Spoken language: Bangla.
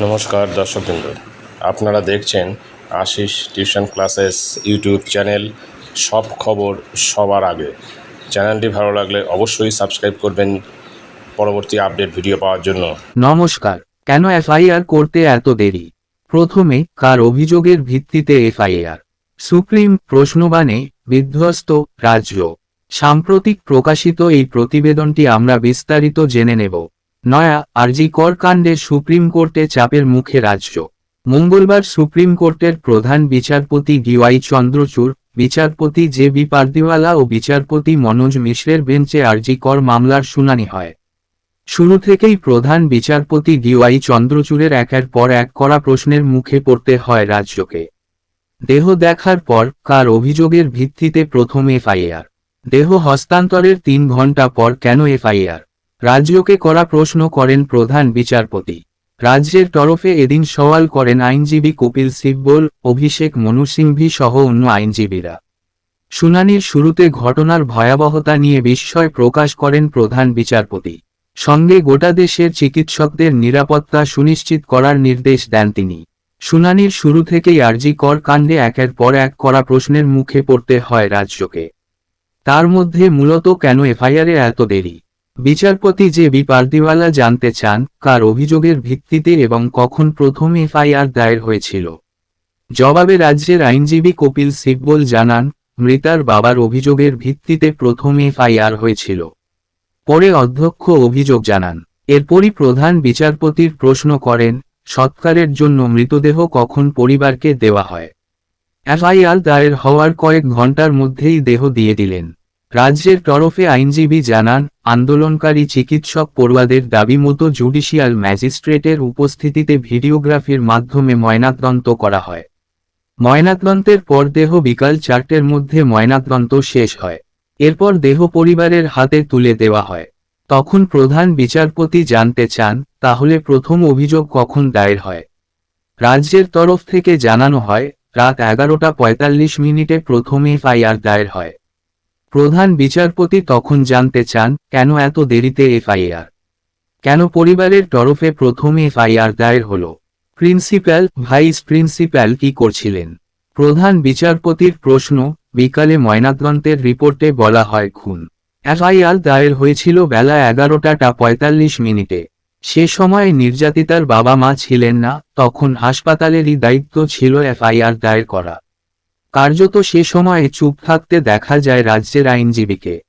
নমস্কার দর্শকবৃন্দ। আপনারা দেখছেন Ashis tuition classes YouTube channel. সব খবর সবার আগে। চ্যানেলটি ভালো লাগলে অবশ্যই সাবস্ক্রাইব করবেন পরবর্তী আপডেট ভিডিও পাওয়ার জন্য। নমস্কার। কেন এফআইআর করতে এত দেরি? প্রথমে, কার অভিযোগের ভিত্তিতে এফআইআর? সুপ্রিম প্রশ্নবাণে বিধ্বস্ত রাজ্য। সাম্প্রতিক প্রকাশিত এই প্রতিবেদনটি আমরা বিস্তারিত জেনে নেব। নয়া আরজি কর কাণ্ডে সুপ্রিম কোর্টে চাপের মুখে রাজ্য। মঙ্গলবার সুপ্রিম কোর্টের প্রধান বিচারপতি ডিওয়াই চন্দ্রচূড়, বিচারপতি জে বি পার্দিওয়ালা ও বিচারপতি মনোজ মিশ্রের বেঞ্চে আরজি কর মামলার শুনানি হয়। শুরু থেকেই প্রধান বিচারপতি ডিওয়াই চন্দ্রচূড়ের একের পর এক করা প্রশ্নের মুখে পড়তে হয় রাজ্যকে। দেহ দেখার পর কার অভিযোগের ভিত্তিতে প্রথম এফআইআর? দেহ হস্তান্তরের তিন ঘণ্টা পর কেন এফআইআর? রাজ্যকে করা প্রশ্ন করেন প্রধান বিচারপতি। রাজ্যের তরফে এদিন সওয়াল করেন আইনজীবী কপিল সিব্বল, অভিষেক মনু সিংভি সহ অন্য আইনজীবীরা। শুনানির শুরুতে ঘটনার ভয়াবহতা নিয়ে বিস্ময় প্রকাশ করেন প্রধান বিচারপতি। সঙ্গে গোটা দেশের চিকিৎসকদের নিরাপত্তা সুনিশ্চিত করার নির্দেশ দেন তিনি। শুনানির শুরু থেকেই আরজি কর কাণ্ডে একের পর এক করা প্রশ্নের মুখে পড়তে হয় রাজ্যকে। তার মধ্যে মূলত কেন এফআইআরে এত দেরি? বিচারপতি যে বি জানতে চান, কার অভিযোগের ভিত্তিতে এবং কখন প্রথম এফআইআর দায়ের হয়েছিল। জবাবে রাজ্যের আইনজীবী কপিল সিব্বল জানান, মৃতার বাবার অভিযোগের ভিত্তিতে প্রথম এফআইআর হয়েছিল। পরে অধ্যক্ষ অভিযোগ জানান, এরপরই প্রধান বিচারপতির প্রশ্ন করেন, সৎকারের জন্য মৃতদেহ কখন পরিবারকে দেওয়া হয়। এফআইআর দায়ের হওয়ার কয়েক ঘণ্টার মধ্যেই দেহ দিয়ে দিলেন। রাজ্যের তরফে আইনজীবী জানান, আন্দোলনকারী চিকিৎসক পড়ুয়াদের দাবি মতো জুডিশিয়াল ম্যাজিস্ট্রেটের উপস্থিতিতে ভিডিওগ্রাফির মাধ্যমে ময়নাতদন্ত করা হয়। ময়নাতদন্তের পর দেহ বিকাল চারটের মধ্যে ময়নাতদন্ত শেষ হয়। এরপর দেহ পরিবারের হাতে তুলে দেওয়া হয়। তখন প্রধান বিচারপতি জানতে চান, তাহলে প্রথম অভিযোগ কখন দায়ের হয়? রাজ্যের তরফ থেকে জানানো হয়, রাত এগারোটা পঁয়তাল্লিশ মিনিটে প্রথম এফআইআর দায়ের হয়। প্রধান বিচারপতি তখন জানতে চান, কেন এত দেরিতে এফআইআর? কেন পরিবারের তরফে প্রথম এফআইআর দায়ের হল? প্রিন্সিপাল ভাইস প্রিন্সিপাল কি করছিলেন? প্রধান বিচারপতির প্রশ্ন, বিকালে ময়নাতদন্তের রিপোর্টে বলা হয় খুন। এফআইআর দায়ের হয়েছিল বেলা এগারোটাটা পঁয়তাল্লিশ মিনিটে। সে সময় নির্যাতিতার বাবা মা ছিলেন না, তখন হাসপাতালেরই দায়িত্ব ছিল এফআইআর দায়ের করা। কার্যত সে সময়ে চুপ থাকতে দেখা যায় রাজ্যের আইনজীবীকে।